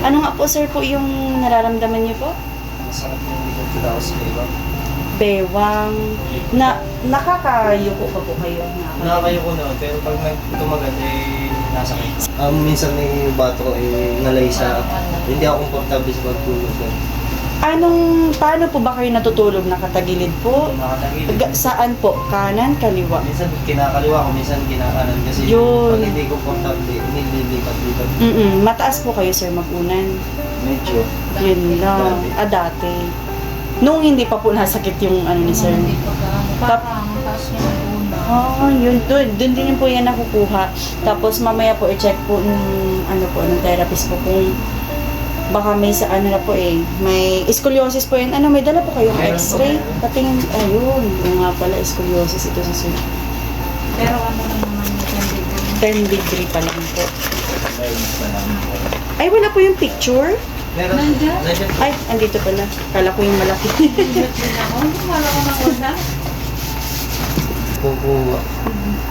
Ano nga po sir po yung nararamdaman niyo po? Masarap yung likod ko daw sa iba. Bewang. Na, nakakayuko pa po kayo. Nakakayo ko na, pero pag nagtumagal, eh, nasa kayo. Um, minsan may bato ko, eh, nalay sa, hindi ako komportable sa pagtulog. Eh. Anong, paano po ba kayo natutulog? Nakatagilid po? Nakatagilid. Ga- saan po? Kanan, kaliwa? Minsan kinakaliwa ko, minsan kinakanan. Kasi Yun. pag hindi komportable, nililipat-lipat. Mm Mataas po kayo sir magunan. Medyo. Yun lang. Ah, dati. Nung hindi pa po nasakit yung ano ni sir. Hindi pa ka, parang taas niya ng una. Oh, yun. Doon, doon din po yan nakukuha. Tapos mamaya po i-check po ng ano po, ng therapist po kung baka may sa ano na po eh, may scoliosis po yun. Ano, may dala po kayong Meron po, x-ray? Patingin, ayun. Yung nga pala, scoliosis ito sa sunod. Pero ano na naman 10 degree pa lang po. Ay, wala po yung picture? Meron. Nandiyan? Ay, andito pala. Kala ko yung malaki. Hindi ako. Wala ko na una. Kukuha.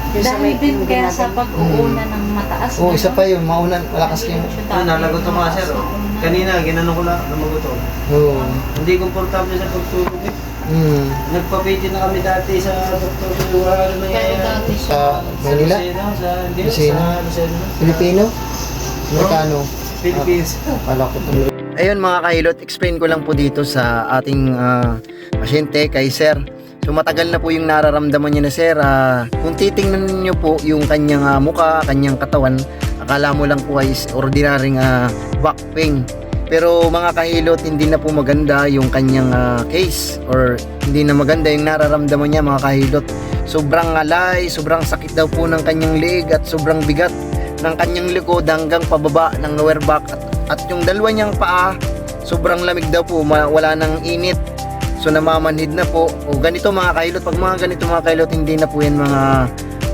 Dahil din kaya sa pag-uuna ng mataas. Oo, isa pa yun, mauna, malakas kayo. Ah, nalagot ko nga sir. oh. Kanina, ginanong ko lang, namagot ako. Oo. Hindi komportable sa pagtulog eh. Hmm. Nagpapiti na kami dati sa doktor sa wala na dati. Sa Manila? Sa, Lucena? sa Lucena. Filipino? Amerikano? Philippines. Kala ko tuloy. Ayun mga kahilot, explain ko lang po dito sa ating ah, pasyente kay Sir. So matagal na po yung nararamdaman niya na Sir. Ah, kung titingnan niyo po yung kanyang ah, muka, kanyang katawan, akala mo lang po ay ordinaryong ah, back pain. Pero mga kahilot, hindi na po maganda yung kanyang ah, case or hindi na maganda yung nararamdaman niya mga kahilot. Sobrang alay, sobrang sakit daw po ng kanyang leeg at sobrang bigat ng kanyang likod hanggang pababa ng lower back. At, at yung dalawa niyang paa sobrang lamig daw po wala nang init. So namamanhid na po. O ganito mga kailot pag mga ganito mga kailot hindi na po yan mga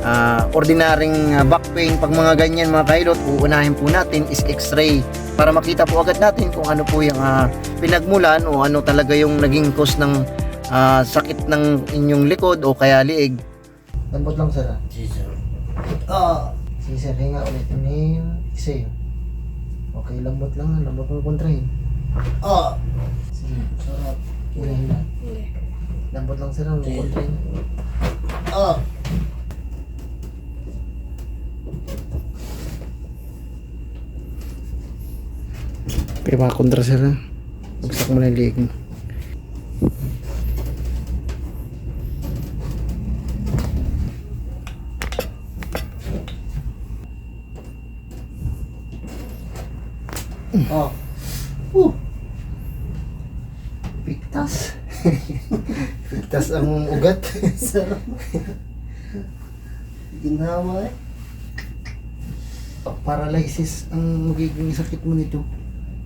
ah, ordinaryong ah, back pain pag mga ganyan mga kailot uunahin po natin is x-ray para makita po agad natin kung ano po yung ah, pinagmulan o ano talaga yung naging cause ng ah, sakit ng inyong likod o kaya liig lambot lang sana Ah, Sige sir, hinga ulit ni X-ray. Okay, lambot lang, lambot mo kontrahin. ah. Sige, sarap. Hinga, hinga. Lambot lang sir, lambot Sige. kontrahin. Ah. Kaya mga kontra sir, ha? Bagsak mo na yung liig mo. Ah. Uh. Pigtas. Pigtas ang ugat. Sarap. Ginawa eh. Paralysis ang magiging sakit mo nito.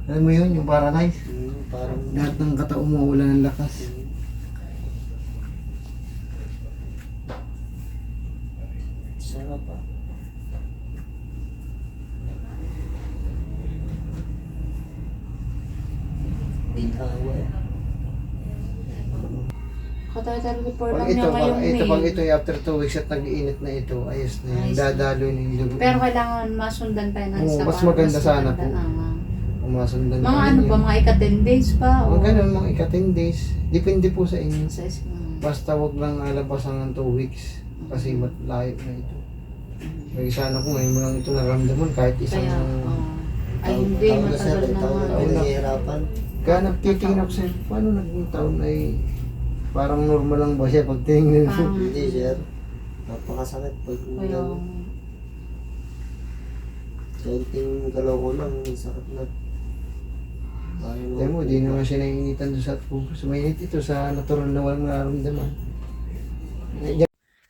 Alam mo yun, yung paralyze. Hmm, parang Lahat ng katao mo wala ng lakas. sarap ah. Ginawa eh. Katagal report Pag lang ito, niya pag ngayong ito, pag May. ito ay after 2 weeks at nag-iinit na ito, ayos na yun. Ayos. Dadalo na yung dugo. Pero kailangan masundan tayo ng Oo, mas maganda sana po. Ah, Umasundan mga ano ba, mga ika-10 days pa? Mga O ganun, mga ika-10 days. Depende po sa inyo. Sa is- mm. Basta wag lang alabasan ng 2 weeks. Kasi mat layo na ito. Kaya sana ko ngayon mo lang ito naramdaman kahit isang... Kaya, oh. ay hindi, matagal na nga. taon na. nahihirapan. Kaya nagtitingin ako sa'yo, paano naging taon ay parang normal lang ba siya pag tinignan mo? Parang, Hindi sir. Napakasakit pag kaya, kaunting galaw ko lang, sakit na. Tayo mo, di naman siya naiinitan doon sa so, mainit ito sa natural na walang nararamdaman.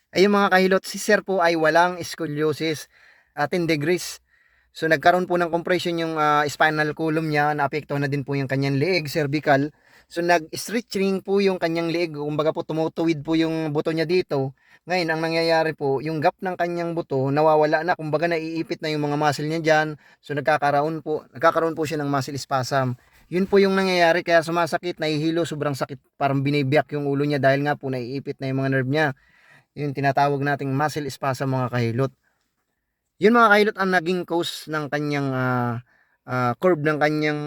Ayun mga kahilot, si Sir po ay walang scoliosis at 10 degrees. So nagkaroon po ng compression yung ah, spinal column niya, naapektuhan na din po yung kanyang leeg, cervical. So nag-stretching po yung kanyang leeg, kumbaga po tumutuwid po yung buto niya dito. Ngayon, ang nangyayari po, yung gap ng kanyang buto, nawawala na, kumbaga naiipit na yung mga muscle niya dyan. So nagkakaroon po, nagkakaroon po siya ng muscle spasm. Yun po yung nangyayari, kaya sumasakit, nahihilo, sobrang sakit, parang binibiyak yung ulo niya dahil nga po naiipit na yung mga nerve niya. Yun tinatawag nating muscle spasm mga kahilot. Yun mga kahilot ang naging cause ng kanyang ah, ah, curve ng kanyang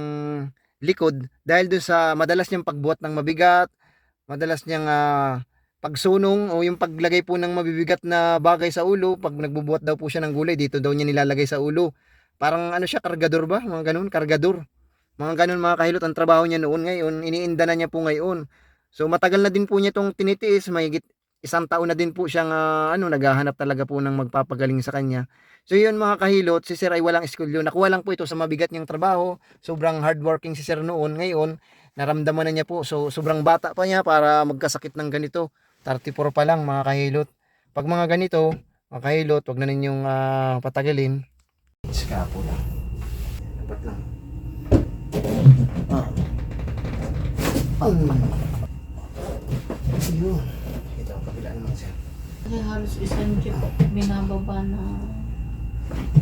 likod dahil dun sa madalas niyang pagbuhat ng mabigat, madalas niyang ah, pagsunong o yung paglagay po ng mabibigat na bagay sa ulo, pag nagbubuhat daw po siya ng gulay, dito daw niya nilalagay sa ulo. Parang ano siya, kargador ba? Mga ganun, kargador. Mga ganun mga kahilot ang trabaho niya noon ngayon, iniinda na niya po ngayon. So matagal na din po niya itong tinitiis, mahigit isang taon na din po siyang ah, ano, naghahanap talaga po ng magpapagaling sa kanya. So yun mga kahilot, si Sir ay walang eskulyo. Nakuha lang po ito sa mabigat niyang trabaho. Sobrang hardworking si Sir noon. Ngayon, naramdaman na niya po. So sobrang bata pa niya para magkasakit ng ganito. 34 pa lang mga kahilot. Pag mga ganito, mga kahilot, wag na ninyong ah, patagalin. Scapula. Dapat lang. Ah. Um. Ayun. Ito, kabila naman siya. Kasi halos isang jeep binababa na.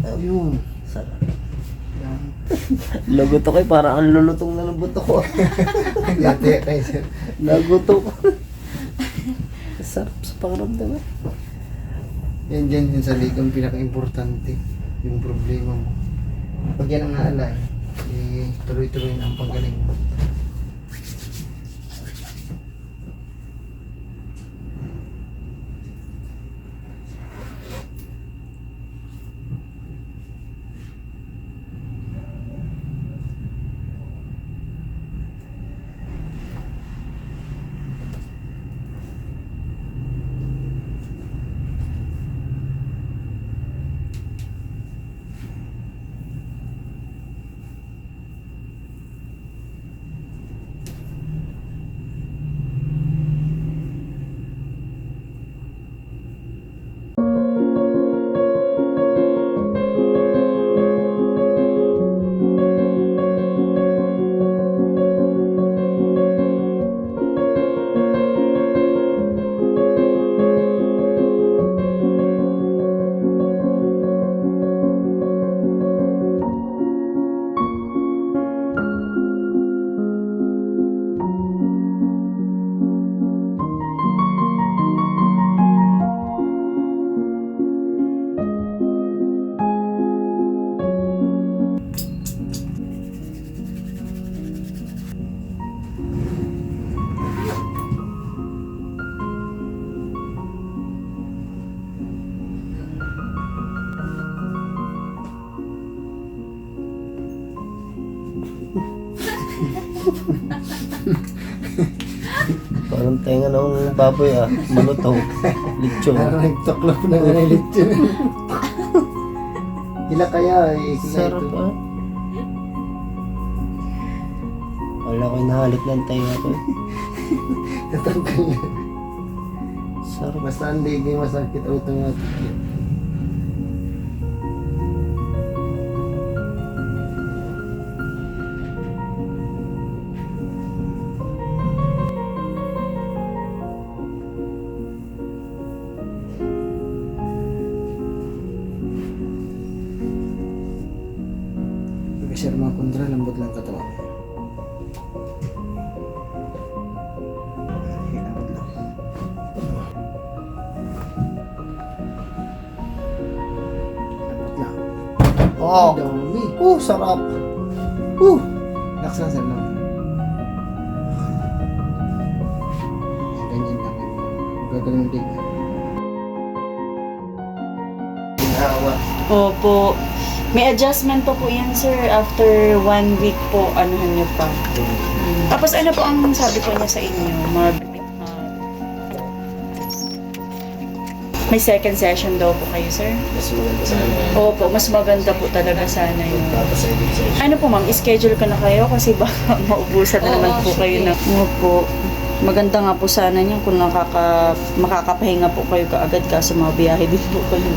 Ayun. Sarap. Yan. Lagot ako eh, parang ang lulutong na ng buto ko. Yate kay sir. Lagot ako. Sarap sa pangaramdam eh. Yan dyan yun sa ligang pinaka-importante. Yung problema mo. Pag yan ang naalay, eh, tuloy-tuloy na ang panggaling Parang tenga ng baboy ah. Malutaw. Lechon. Parang nagtaklap na nga nilito. Hila kaya eh. Sarap ah. Wala ko inahalot ng tenga ko eh. Natanggal na. Sarap. Basta ang ligay masakit automatic. yun. Sir mga kundra, lambot lang katawan. Lang. Oh! Dami. Oh, sarap. Uh! Laksan sa lang. Ganyan lang. Gagaling din. Opo. May adjustment pa po yan, sir. After one week po, anuhan niyo pa. Tapos ano po ang sabi po niya sa inyo? Mag, ah, may second session daw po kayo, sir? Mas maganda sa akin. Opo, mas maganda po talaga sana yun. Ano po ma'am, schedule ko na kayo kasi baka maubusan na naman po kayo ng... Opo. Maganda nga po sana niyan kung nakaka, makakapahinga po kayo kaagad kasi mga biyahe din po kayo.